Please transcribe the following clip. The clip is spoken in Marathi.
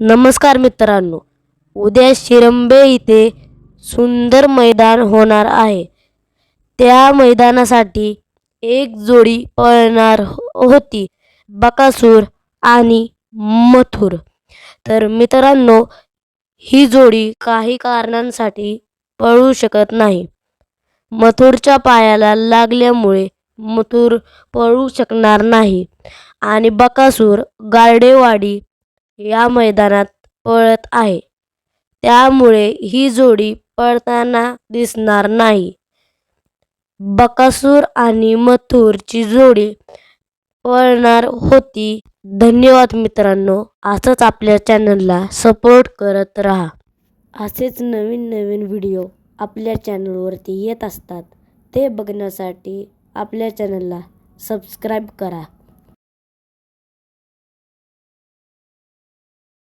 नमस्कार मित्रांनो उद्या शिरंबे इथे सुंदर मैदान होणार आहे. त्या मैदानासाठी एक जोडी पळणार होती बकासूर आणि मथुर. तर मित्रांनो ही जोडी काही कारणांसाठी पळू शकत नाही. मथुरच्या पायाला लागल्यामुळे मथुर पळू शकणार नाही. आणि बकासूर गारडेवाडी या मैदानात पळत आहे. त्यामुळे ही जोडी पळताना दिसणार नाही. बकासूर आणि मथुरची जोडी पळणार होती. धन्यवाद मित्रांनो. असंच आपल्या चॅनलला सपोर्ट करत राहा. असेच नवीन नवीन व्हिडिओ आपल्या चॅनलवरती येत असतात ते बघण्यासाठी आपल्या चॅनलला सबस्क्राईब करा.